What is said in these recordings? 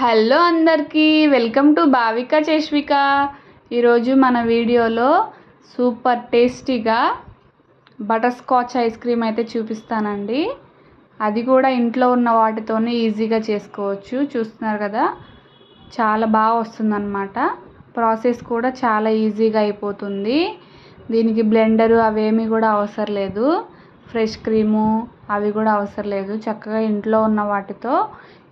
Hello అందరికీ welcome to Bhavika Cheshvika ఈరోజు మన వీడియోలో సూపర్ టేస్టీగా బటర్ స్కాచ్ ఐస్ క్రీమ్ అయితే చూపిస్తానండి. అది కూడా ఇంట్లో ఉన్న వాటితోనే ఈజీగా చేసుకోవచ్చు. చూస్తున్నారు కదా చాలా బాగా వస్తుందన్నమాట. ప్రాసెస్ కూడా చాలా ఈజీగా అయిపోతుంది. దీనికి బ్లెండరు అవేమీ కూడా అవసరం లేదు. ఫ్రెష్ క్రీము అవి కూడా అవసరం లేదు. చక్కగా ఇంట్లో ఉన్న వాటితో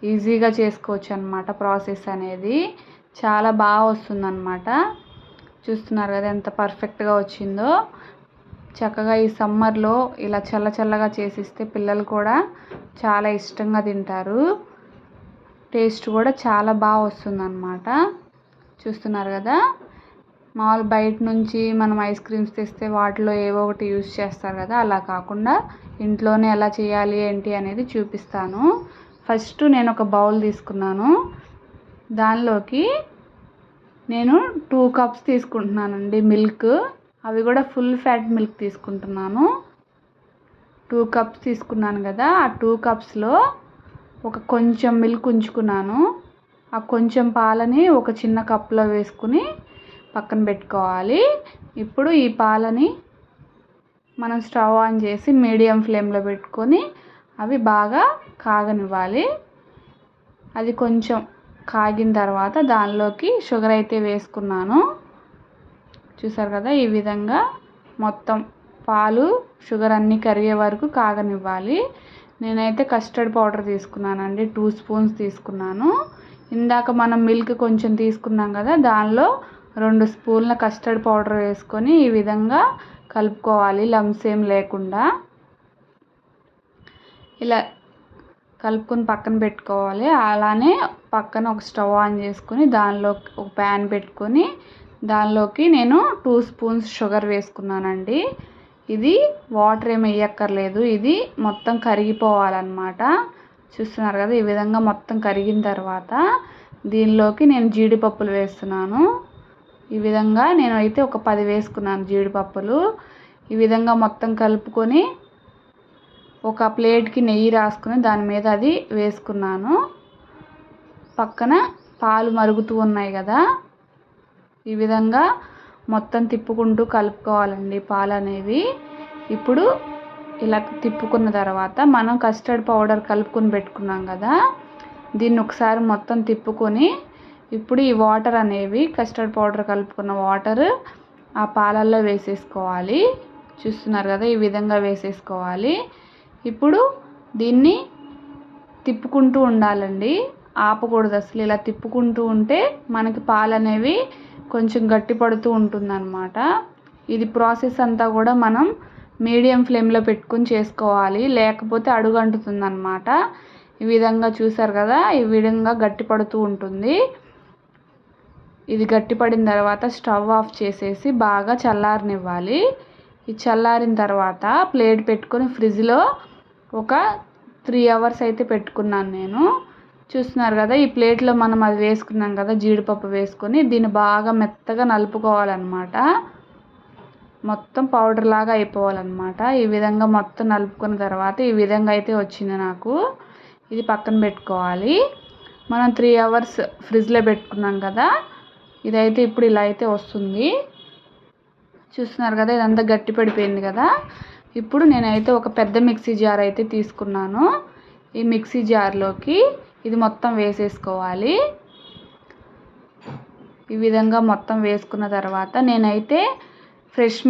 ఈజీగా చేసుకోవచ్చు అనమాట ప్రాసెస్ అనేది. చాలా బాగా వస్తుందన్నమాట. చూస్తున్నారు కదా ఎంత పర్ఫెక్ట్గా వచ్చిందో. చక్కగా ఈ సమ్మర్లో ఇలా చల్ల చల్లగా చేసిస్తే పిల్లలు కూడా చాలా ఇష్టంగా తింటారు. టేస్ట్ కూడా చాలా బాగా వస్తుందన్నమాట. చూస్తున్నారు కదా. మామూలు బయట నుంచి మనం ఐస్ క్రీమ్స్ తెస్తే వాటిలో ఏవో ఒకటి యూస్ చేస్తారు కదా. అలా కాకుండా ఇంట్లోనే ఎలా చేయాలి ఏంటి అనేది చూపిస్తాను. ఫస్ట్ నేను ఒక బౌల్ తీసుకున్నాను. దానిలోకి నేను టూ కప్స్ తీసుకుంటున్నానండి మిల్క్. అవి కూడా ఫుల్ ఫ్యాట్ మిల్క్ తీసుకుంటున్నాను. టూ కప్స్ తీసుకున్నాను కదా ఆ టూ కప్స్లో ఒక కొంచెం మిల్క్ ఉంచుకున్నాను. ఆ కొంచెం పాలని ఒక చిన్న కప్లో వేసుకుని పక్కన పెట్టుకోవాలి. ఇప్పుడు ఈ పాలని మనం స్టవ్ ఆన్ చేసి మీడియం ఫ్లేమ్లో పెట్టుకొని అవి బాగా కాగనివ్వాలి. అది కొంచెం కాగిన తర్వాత దానిలోకి షుగర్ అయితే వేసుకున్నాను. చూసారు కదా ఈ విధంగా మొత్తం పాలు షుగర్ అన్నీ కరిగే వరకు కాగనివ్వాలి. నేనైతే కస్టర్డ్ పౌడర్ తీసుకున్నానండి టూ స్పూన్స్ తీసుకున్నాను. ఇందాక మనం మిల్క్ కొంచెం తీసుకున్నాం కదా దానిలో రెండు స్పూన్ల కస్టర్డ్ పౌడర్ వేసుకొని ఈ విధంగా కలుపుకోవాలి లమ్స్ ఏం లేకుండా. ఇలా కలుపుకొని పక్కన పెట్టుకోవాలి. అలానే పక్కన ఒక స్టవ్ ఆన్ చేసుకొని దానిలో ఒక ప్యాన్ పెట్టుకొని దానిలోకి నేను టూ స్పూన్స్ షుగర్ వేసుకున్నానండి. ఇది వాటర్ ఏమి వేయక్కర్లేదు. ఇది మొత్తం కరిగిపోవాలన్నమాట. చూస్తున్నారు కదా ఈ విధంగా మొత్తం కరిగిన తర్వాత దీనిలోకి నేను జీడిపప్పులు వేస్తున్నాను. ఈ విధంగా నేను అయితే ఒక పది వేసుకున్నాను జీడిపప్పులు. ఈ విధంగా మొత్తం కలుపుకొని ఒక ప్లేట్కి నెయ్యి రాసుకుని దాని మీద అది వేసుకున్నాను. పక్కన పాలు మరుగుతూ ఉన్నాయి కదా ఈ విధంగా మొత్తం తిప్పుకుంటూ కలుపుకోవాలండి పాలు అనేవి. ఇప్పుడు ఇలా తిప్పుకున్న తర్వాత మనం కస్టర్డ్ పౌడర్ కలుపుకొని పెట్టుకున్నాం కదా దీన్ని ఒకసారి మొత్తం తిప్పుకొని ఇప్పుడు ఈ వాటర్ అనేవి కస్టర్డ్ పౌడర్ కలుపుకున్న వాటర్ ఆ పాలల్లో వేసేసుకోవాలి. చూస్తున్నారు కదా ఈ విధంగా వేసేసుకోవాలి. ఇప్పుడు దీన్ని తిప్పుకుంటూ ఉండాలండి. ఆపకూడదు అసలు. ఇలా తిప్పుకుంటూ ఉంటే మనకి పాలు అనేవి కొంచెం గట్టి పడుతూ ఉంటుందన్నమాట. ఇది ప్రాసెస్ అంతా కూడా మనం మీడియం ఫ్లేమ్లో పెట్టుకుని చేసుకోవాలి. లేకపోతే అడుగంటుతుంది అనమాట ఈ విధంగా చూసారు కదా ఈ విధంగా గట్టి పడుతూ ఉంటుంది. ఇది గట్టిపడిన తర్వాత స్టవ్ ఆఫ్ చేసేసి బాగా చల్లారనివ్వాలి. ఈ చల్లారిన తర్వాత ప్లేట్ పెట్టుకొని ఫ్రిడ్జ్లో ఒక త్రీ అవర్స్ అయితే పెట్టుకున్నాను నేను. చూస్తున్నారు కదా ఈ ప్లేట్లో మనం అది వేసుకున్నాం కదా జీడిపప్పు వేసుకొని దీన్ని బాగా మెత్తగా నలుపుకోవాలన్నమాట. మొత్తం పౌడర్ లాగా అయిపోవాలన్నమాట. ఈ విధంగా మొత్తం నలుపుకున్న తర్వాత ఈ విధంగా అయితే వచ్చింది నాకు. ఇది పక్కన పెట్టుకోవాలి. మనం త్రీ అవర్స్ ఫ్రిడ్జ్లో పెట్టుకున్నాం కదా ఇదైతే ఇప్పుడు ఇలా అయితే వస్తుంది. చూస్తున్నారు కదా ఇదంతా గట్టి పడిపోయింది కదా. ఇప్పుడు నేనైతే ఒక పెద్ద మిక్సీ జార్ అయితే తీసుకున్నాను. ఈ మిక్సీ జార్లోకి ఇది మొత్తం వేసేసుకోవాలి. ఈ విధంగా మొత్తం వేసుకున్న తర్వాత నేనైతే ఫ్రెష్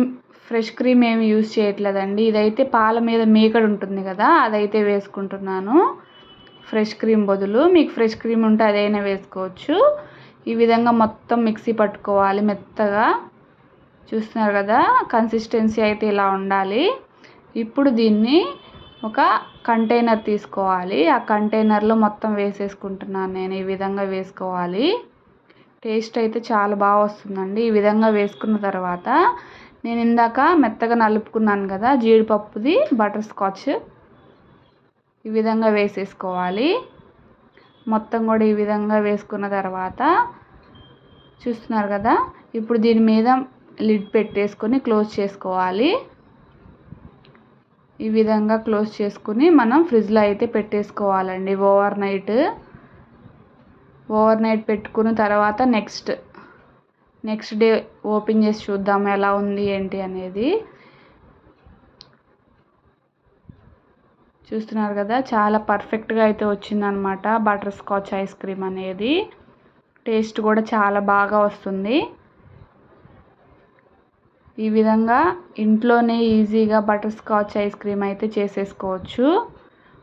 ఫ్రెష్ క్రీమ్ ఏమి యూజ్ చేయట్లేదండి. ఇదైతే పాల మీద మేకడు ఉంటుంది కదా అదైతే వేసుకుంటున్నాను. ఫ్రెష్ క్రీమ్ బదులు మీకు ఫ్రెష్ క్రీమ్ ఉంటే అదైనా వేసుకోవచ్చు. ఈ విధంగా మొత్తం మిక్సీ పట్టుకోవాలి మెత్తగా. చూస్తున్నారు కదా కన్సిస్టెన్సీ అయితే ఇలా ఉండాలి. ఇప్పుడు దీన్ని ఒక కంటైనర్ తీసుకోవాలి. ఆ కంటైనర్లో మొత్తం వేసేసుకుంటున్నాను నేను. ఈ విధంగా వేసుకోవాలి. టేస్ట్ అయితే చాలా బాగా వస్తుందండి. ఈ విధంగా వేసుకున్న తర్వాత నేను ఇందాక మెత్తగా నలుపుకున్నాను కదా జీడిపప్పుది బటర్ స్కాచ్ ఈ విధంగా వేసేసుకోవాలి. మొత్తం కూడా ఈ విధంగా వేసుకున్న తర్వాత చూస్తున్నారు కదా ఇప్పుడు దీని మీద లిడ్ పెట్టేసుకొని క్లోజ్ చేసుకోవాలి. ఈ విధంగా క్లోజ్ చేసుకుని మనం ఫ్రిడ్జ్లో అయితే పెట్టేసుకోవాలండి. Over night. ఓవర్ నైట్ పెట్టుకున్న తర్వాత నెక్స్ట్ నెక్స్ట్ డే ఓపెన్ చేసి చూద్దాం ఎలా ఉంది ఏంటి అనేది. చూస్తున్నారు కదా చాలా పర్ఫెక్ట్గా అయితే వచ్చిందనమాట బటర్ స్కాచ్ ఐస్ క్రీమ్ అనేది. టేస్ట్ కూడా చాలా బాగా వస్తుంది. ఈ విధంగా ఇంట్లోనే ఈజీగా బటర్ స్కాచ్ ఐస్ క్రీమ్ అయితే చేసేసుకోవచ్చు.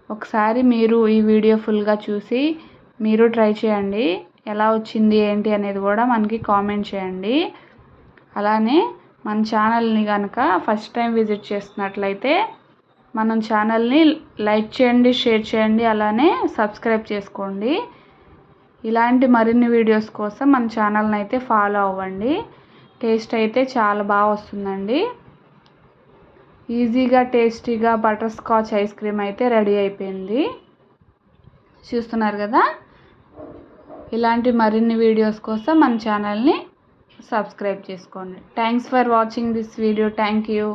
ఒకసారి మీరు ఈ వీడియో ఫుల్గా చూసి మీరు ట్రై చేయండి. ఎలా వచ్చింది ఏంటి అనేది కూడా మనకి కామెంట్ చేయండి. అలానే మన ఛానల్ని కనుక ఫస్ట్ టైం విజిట్ చేస్తున్నట్లయితే మనం ఛానల్ని లైక్ చేయండి షేర్ చేయండి అలానే సబ్స్క్రైబ్ చేసుకోండి. ఇలాంటి మరిన్ని వీడియోస్ కోసం మన ఛానల్ని అయితే ఫాలో అవ్వండి. టేస్ట్ అయితే చాలా బాగా వస్తుందండి. ఈజీగా టేస్టీగా బటర్ స్కాచ్ ఐస్ క్రీమ్ అయితే రెడీ అయిపోయింది. చూస్తున్నారు కదా? ఇలాంటి మరిన్ని వీడియోస్ కోసం మన ఛానల్ని సబ్స్క్రైబ్ చేసుకోండి. Thanks for watching this video thank you